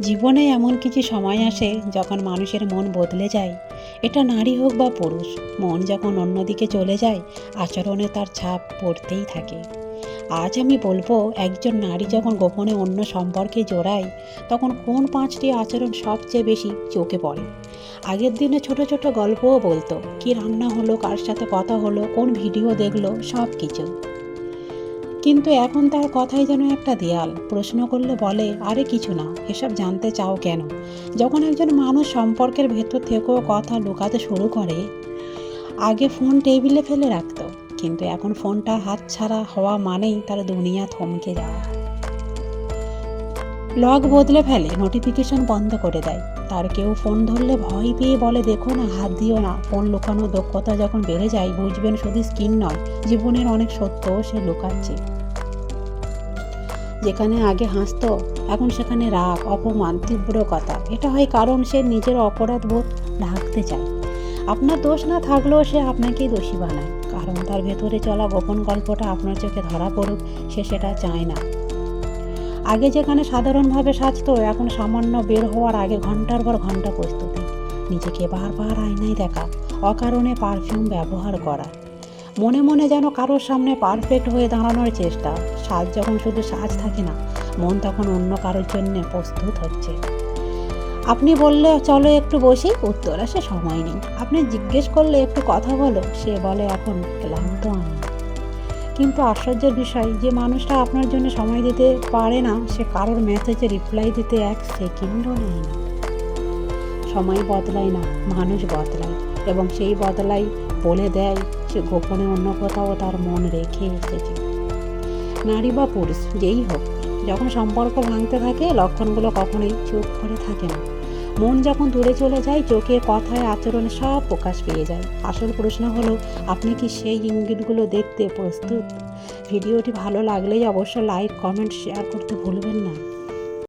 জীবনে এমন কিছু সময় আসে যখন মানুষের মন বদলে যায়। এটা নারী হোক বা পুরুষ, মন যখন অন্যদিকে চলে যায়, আচরণে তার ছাপ পড়তেই থাকে। আজ আমি বলব, একজন নারী যখন গোপনে অন্য সম্পর্কে জোড়ায়, তখন কোন পাঁচটি আচরণ সবচেয়ে বেশি চোখে পড়ে? আগের দিনে ছোট ছোট গল্পও বলতো, কি রান্না হলো, কার সাথে কথা হলো, কোন ভিডিও দেখল সব কিছু কিন্তু এখন তার কথাই যেন একটা দেয়াল। প্রশ্ন করলে বলে, আরে কিছু না, এসব জানতে চাও কেন? যখন একজন মানুষ সম্পর্কের ভেতর থেকেও কথা লুকাতে শুরু করে, আগে ফোন টেবিলে ফেলে রাখত। কিন্তু এখন ফোনটা হাত ছাড়া হওয়া মানেই তার দুনিয়া থমকে যাওয়া। লগ বদলে ফেলে, নোটিফিকেশন বন্ধ করে দেয়। তার কেউ ফোন ধরলে ভয় পেয়ে বলে, দেখো না, হাত দিও না। ফোন লুকানোর দক্ষতা যখন বেড়ে যায়, বুঝবেন শুধু স্কিন নয়, জীবনের অনেক সত্য সে লুকাচ্ছে। যেখানে আগে হাসতো, এখন সেখানে রাগ, অপমান তীব্র কথা এটা হয় কারণ সে নিজের অপরাধ বোধ ঢাকতে চায়। আপনার দোষ না থাকলেও সে আপনাকেই দোষী বানায়। কারণ তার ভেতরে চলা গোপন গল্পটা আপনার চোখে ধরা পড়ুক, সে সেটা চায় না। আগে যেখানে সাধারণভাবে সাজতো, এখন সামান্য বের হওয়ার আগে ঘণ্টার পর ঘণ্টা প্রস্তুতি। নিজেকে বারবার আয়নায় দেখা, অকারণে পারফিউম ব্যবহার করা। মনে মনে যেন কারোর সামনে পারফেক্ট হয়ে দাঁড়ানোর চেষ্টা। সাজ, যখন শুধু সাজ থাকে না, মন তখন অন্য কারোর জন্য প্রস্তুত হচ্ছে। আপনি বললে, চলো একটু বসি। উত্তর আসে, সময় নেই। আপনি জিজ্ঞেস করলে, একটু কথা বলো। সে বলে, এখন ক্লান্ত আমি। কিন্তু আশ্চর্যের বিষয়, যে মানুষটা আপনার জন্য সময় দিতে পারে না, সে কারোর মেসেজে রিপ্লাই দিতে এক সেকেন্ডও নেয় না। সময় বদলায় না, মানুষ বদলায় এবং সেই বদলাই বলে দেয়, সে গোপনে অন্য কোথাও তার মন রেখে এসেছে। নারী বা পুরুষ, যেই হোক। যখন সম্পর্ক ভাঙতে থাকে, লক্ষণগুলো কখনোই চোখ করে থাকে না। মন যখন দূরে চলে যায় চোখে কথায় আচরণে সব প্রকাশ পেয়ে যায়। আসল প্রশ্ন হলো আপনি কি সেই ইঙ্গিতগুলো দেখতে প্রস্তুত? ভিডিওটি ভালো লাগলেই অবশ্য লাইক কমেন্ট শেয়ার করতে ভুলবেন না।